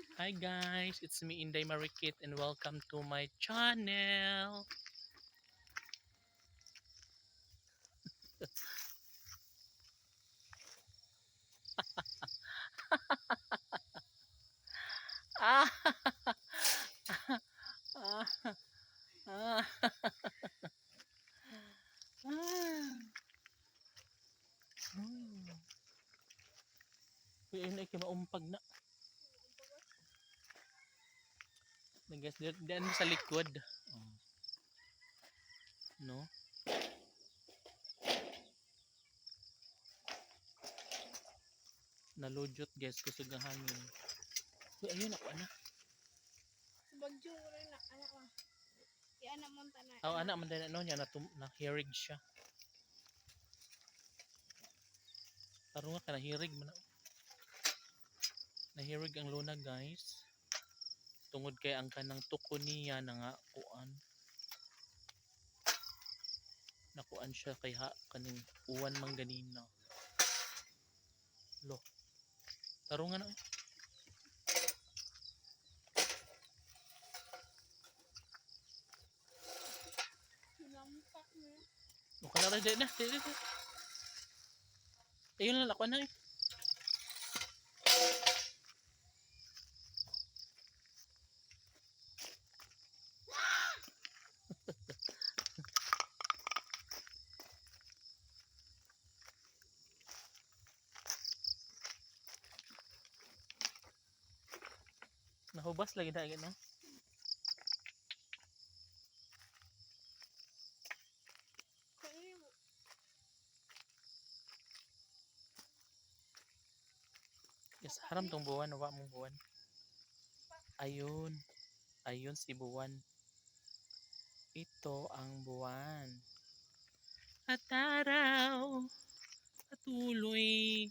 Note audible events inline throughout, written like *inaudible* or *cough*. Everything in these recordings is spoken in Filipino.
Hi guys, it's me Inday Marikit and welcome to my channel. ah, ah, ah. Uy, ayun na kay maumpag na. Na guys, diyan sa likod. Oh. No? Nalujot guys, kusog ang hangin. Uy, ayun ako, anak. Bagyo rin na anak. Yan na mo na. Oh, anak, man din ano niya, natum nahirig siya. Taro nga ka, nahirig man. Nahirig ang luna guys. Tungod kay ang kanang tuko niya na nga kuan. Nakuan siya kay ha, kaning uwan man ganina. Lo. Taro nga na. eh. Ka na rin, di na. Ayun lang, nakuan na eh. Nahubas lagi na no? Yes, haram tong buwan, nawa mong buwan. Ayun. Ayun si buwan. Ito ang buwan. At araw, patuloy,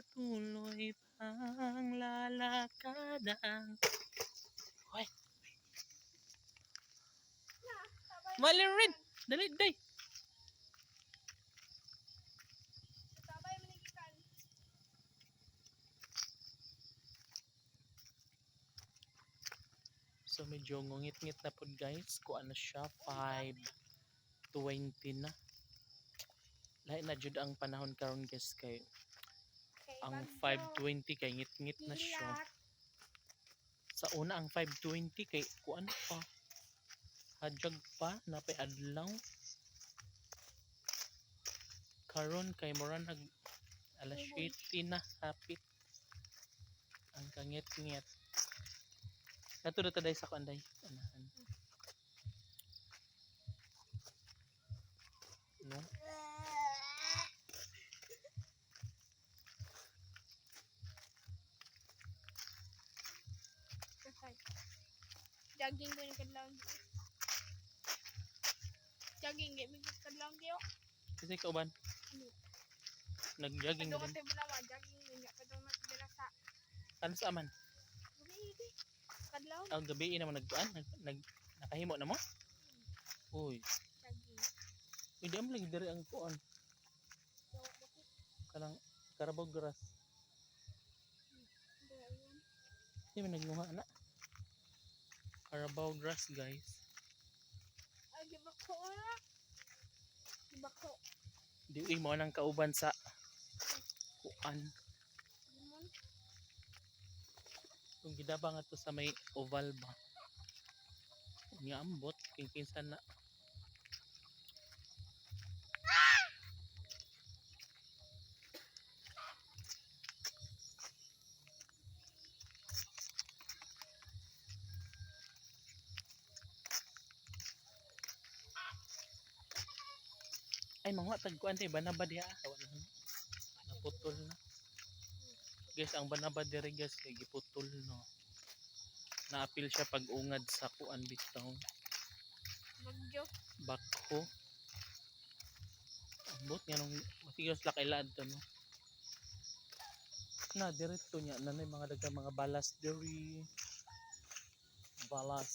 patuloy pang lalakadang. Hoy! Mali rin! Dali, day! So medyo ngungit-ngit na po guys. Kung ano siya, 5.20 na. Lahat na jud ang panahon karon guys kay Kay ang bagyo. 5.20 kay ngit-ngit na siya. Sa una ang 5.20 kay kuan pa. Hadyag pa napay adlaw. Karon kay mura nag alas 7 na hapit. Ang kangit-ngit. Nato na taday sa kanday. Anahan. No? Jogging ko ni kadlaw. Jogging gi mi kadlaw diyo. Kasi kauban. Ano? Nag-jogging na ko rin. tayo jogging nga kadto na dira sa. Ano sa aman? Gumi Kadlaw Ang gabi naman nagkuan. Nag, nag, nakahimo na mo? Uy. jogging. Hindi am lagi diri ang kuan. Kanang Carabao grass. yun? Hindi man naglunga na. Carabao grass guys. Ay gibako na. Gibako. Di uy mo nang kauban sa kuan. Kung gidabang ato sa may oval ba. Nga ambot king kinsan na. Ay, mga tagkuan tayo, banaba diha. Wala na. Naputol na. Guys, ang banaba diri guys, kay giputol no. Naapil siya pag ungad sa kuan bitaw. Bagyo. Bakho. Ambot nga nung masigas la kay laad to no. Na diretto niya nanay mga daga mga balas diri. Balas.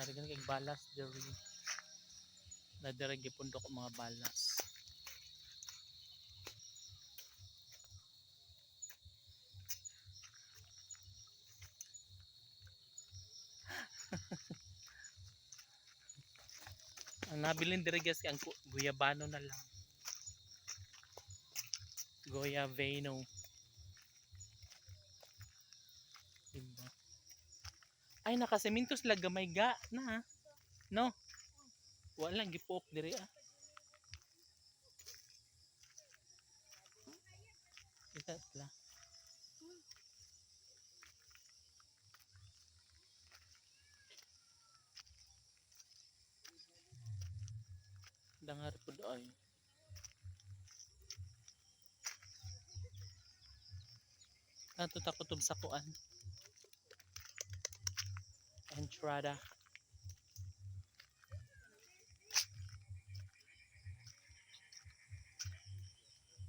Narigan kay balas diri. na dira gipundok mga balas. *laughs* Ang nabilin diri guys ang guyabano na lang. Goyaveno ay nakaseminto sila gamay ga na ha? no wala gipook diri ah Kita sila. Dangar po ay. Ato ta kutob sa kuan. Entrada.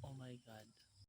Oh my god.